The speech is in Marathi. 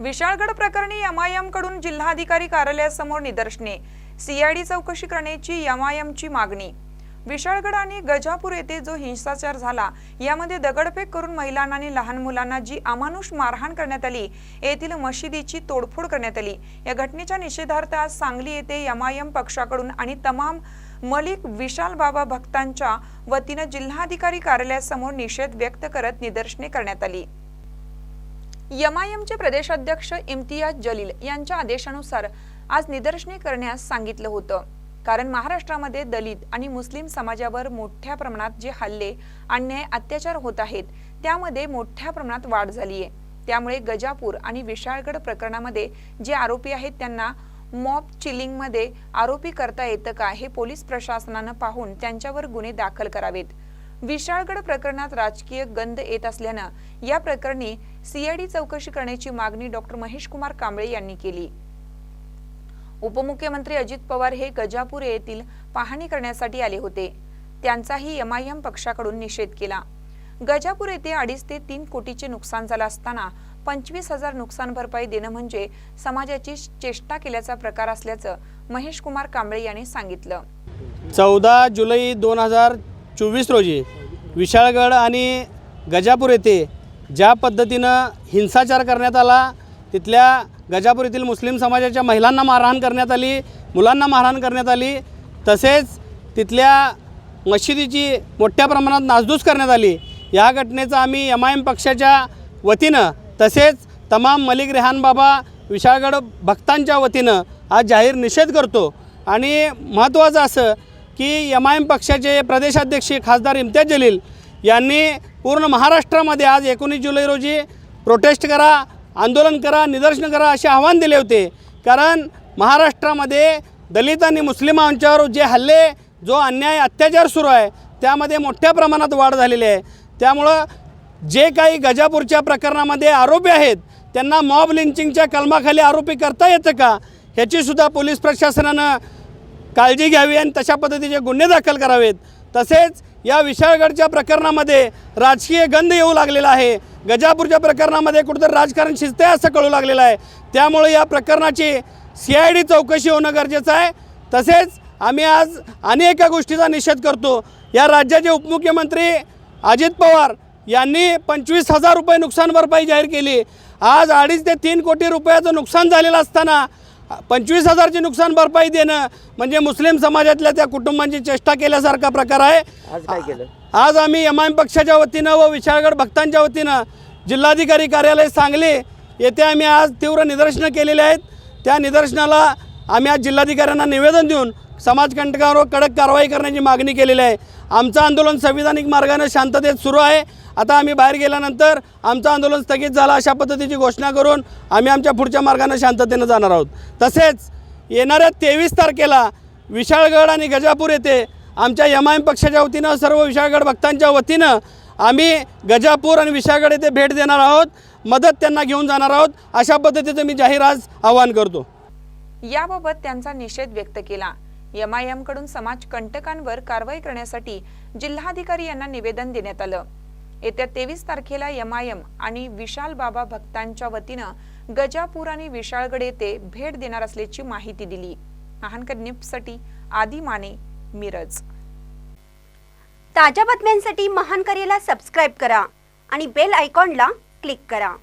विशाळगड प्रकरणी एमआयएमकडून जिल्हाधिकारी कार्यालयासमोर निदर्शने. सीआयडी चौकशी करण्याची एमआयएमची मागणी. विशाळगड आणि गजापूर येथे जो हिंसाचार झाला यामध्ये दगडफेक करून महिलांना आणि लहान मुलांना जी अमानुष मारहाण करण्यात आली येथील मशिदीची तोडफोड करण्यात आली. या घटनेच्या निषेधार्थ आज सांगली येथे एमआयएम पक्षाकडून आणि तमाम मलिक विशाल बाबा भक्तांच्या वतीनं जिल्हाधिकारी कार्यालयासमोर निषेध व्यक्त करत निदर्शने करण्यात आली. यमायमचे प्रदेशाध्यक्ष इम्तियाज जलील यांच्या आदेशानुसार आज निदर्शने करण्यास सांगितलं होतं. कारण महाराष्ट्रामध्ये दलित आणि मुस्लिम समाजावर मोठ्या प्रमाणात जे हल्ले अन्याय अत्याचार होत आहेत त्यामध्ये मोठ्या प्रमाणात वाढ झाली आहे त्यामुळे गजापूर आणि विशाळगड प्रकरणामध्ये जे आरोपी आहेत त्यांना मॉब चिलिंगमध्ये आरोपी करता येतं का हे पोलीस प्रशासनानं पाहून त्यांच्यावर गुन्हे दाखल करावेत. विशाळगड प्रकरणात राजकीय गंध येत असल्यानं या प्रकरणी सीआयडी चौकशी करण्याची मागणी डॉक्टर महेश कुमार कांबळे यांनी केली. उपमुख्यमंत्री अजित पवार हे गजापूर येथील पाहणी करण्यासाठी आले होते. त्यांचाही एमआयएम पक्षाकडून निषेध केला. गजापूर येथे अडीच ते तीन कोटीचे नुकसान झालं असताना पंचवीस हजार नुकसान भरपाई देणं म्हणजे समाजाची चेष्टा केल्याचा प्रकार असल्याचं महेश कुमार कांबळे यांनी सांगितलं. चौदा जुलै दोन हजार चोवीस रोजी विशाळगड आणि गजापूर येथे ज्या पद्धतीनं हिंसाचार करण्यात आला तिथल्या गजापूर येथील मुस्लिम समाजाच्या महिलांना मारहाण करण्यात आली मुलांना मारहाण करण्यात आली तसेच तिथल्या मशिदीची मोठ्या प्रमाणात नासधूस करण्यात आली. या घटनेचा आम्ही एम आय एम पक्षाच्या वतीनं तसेच तमाम मलिक रेहान बाबा विशाळगड भक्तांच्या वतीनं आज जाहीर निषेध करतो. आणि महत्त्वाचं असं की एम आय एम पक्षाचे प्रदेशाध्यक्ष खासदार इम्तियाज जलील यांनी पूर्ण महाराष्ट्रामध्ये आज एकोणीस जुलै रोजी प्रोटेस्ट करा आंदोलन करा निदर्शन करा असे आव्हान दिले होते. कारण महाराष्ट्रामध्ये दलित आणि मुस्लिमांच्यावर जे हल्ले जो अन्याय अत्याचार सुरू आहे त्यामध्ये मोठ्या प्रमाणात वाढ झालेली आहे. त्यामुळं जे काही गजापूरच्या प्रकरणामध्ये आरोपी आहेत त्यांना मॉब लिंचिंगच्या कलमाखाली आरोपी करता येतं का ह्याचीसुद्धा पोलीस प्रशासनानं काळजी घ्यावी आणि तशा पद्धतीचे गुन्हे दाखल करावेत. तसेच या विशाळगडच्या प्रकरणामध्ये राजकीय गंध येऊ लागलेला आहे. गजापूरच्या प्रकरणामध्ये कुठंतरी राजकारण शिजते असं कळू लागलेलं आहे. त्यामुळे या प्रकरणाची सी आय डी चौकशी होणं गरजेचं आहे. तसेच आम्ही आज अनेक गोष्टीचा निषेध करतो. या राज्याचे उपमुख्यमंत्री अजित पवार यांनी पंचवीस हजार रुपये नुकसान भरपाई जाहीर केली. आज अडीच ते तीन कोटी रुपयाचं नुकसान झालेलं असताना पंचवीस हजारची नुकसान भरपाई देणं म्हणजे मुस्लिम समाजातल्या त्या कुटुंबांची चेष्टा केल्यासारखा प्रकार आहे. आज काय केलं? आज आम्ही एम आय एम पक्षाच्या वतीनं व विशाळगड भक्तांच्या वतीनं जिल्हाधिकारी कार्यालय सांगली येथे आम्ही आज तीव्र निदर्शनं केलेली आहेत. त्या निदर्शनाला आम्ही आज जिल्हाधिकाऱ्यांना निवेदन देऊन समाजकंटकांवर कडक कारवाई करण्याची मागणी केलेली आहे. आमचं आंदोलन संविधानिक मार्गानं शांततेत सुरू आहे. आता आम्ही बाहेर गेल्यानंतर आमचं आंदोलन स्थगित झालं अशा पद्धतीची घोषणा करून आम्ही आमच्या पुढच्या मार्गानं शांततेनं जाणार आहोत. तसेच येणाऱ्या तेवीस तारखेला विशाळगड आणि गजापूर येथे आमच्या एम आय एम पक्षाच्या वतीनं सर्व विशाळगड भक्तांच्या वतीनं आम्ही गजापूर आणि विशाळगड येथे भेट देणार आहोत. मदत त्यांना घेऊन जाणार आहोत. अशा पद्धतीचं मी जाहीर आज आवाहन करतो. याबाबत त्यांचा निषेध व्यक्त केला. एमआयएमकडून समाज कंटकांवर कारवाई करण्यासाठी जिल्हाधिकारी यांना निवेदन देण्यात आलं. येत्या तेवीस तारखेला एमआयएम आणि विशाल बाबा भक्तांच्या वतीनं गजापूर आणि विशाळगड येथे भेट देणार असल्याची माहिती दिली. महानकर निपसाठी आदी माने मिरज. ताज्या बातम्यांसाठी महान करेला सबस्क्राईब करा आणि बेल आयकॉनला क्लिक करा.